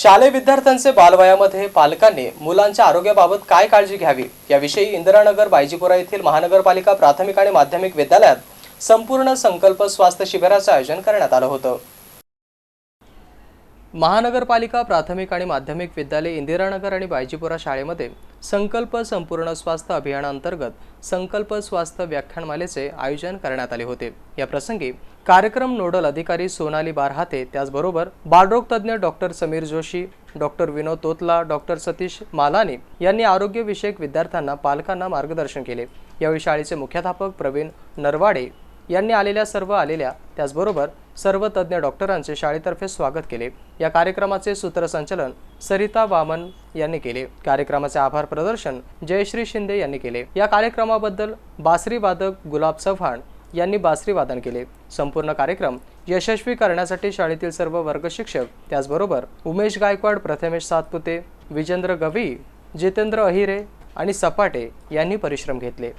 शालेय विद्यार्थ्यांचे बालवयामध्ये पालकांनी मुलांच्या आरोग्याबाबत काय काळजी घ्यावी? याविषयी इंदिरानगर बायजीपुरा येथील महानगरपालिका प्राथमिक आणि माध्यमिक विद्यालयात संपूर्ण संकल्प स्वास्थ्य शिबिराचं आयोजन करण्यात आलं होतं. महानगरपालिका प्राथमिक आणि माध्यमिक विद्यालय इंदिरानगर आणि बायजीपुरा शाळेमध्ये संकल्प संपूर्ण स्वास्थ्य अभियानांतर्गत संकल्प स्वास्थ्य व्याख्यानमालेचे आयोजन करण्यात आले होते. या प्रसंगी कार्यक्रम नोडल अधिकारी सोनाली बारहाते त्याचबरोबर बालरोग तज्ज्ञ doctor Sameer Joshi doctor Vinod Totla doctor Satish Malani यांनी आरोग्यविषयक विद्यार्थ्यांना पालकांना मार्गदर्शन केले. यावेळी शाळेचे मुख्याध्यापक प्रवीण नरवाडे यांनी आलेल्या सर्व आलेल्या त्याचबरोबर सर्व तज्ज्ञ डॉक्टरांचे शाळेतर्फे स्वागत केले. या कार्यक्रमाचे सूत्रसंचलन सरिता वामन यांनी केले. कार्यक्रमाचे आभार प्रदर्शन जयश्री शिंदे यांनी केले. या कार्यक्रमाबद्दल बासरी वादक गुलाब चव्हाण यांनी बासरी वादन केले. संपूर्ण कार्यक्रम यशस्वी करण्यासाठी शाळेतील सर्व वर्ग शिक्षक त्याचबरोबर उमेश गायकवाड प्रथमेश सातपुते विजेंद्र गवी जितेंद्र अहिरे आणि सपाटे यांनी परिश्रम घेतले.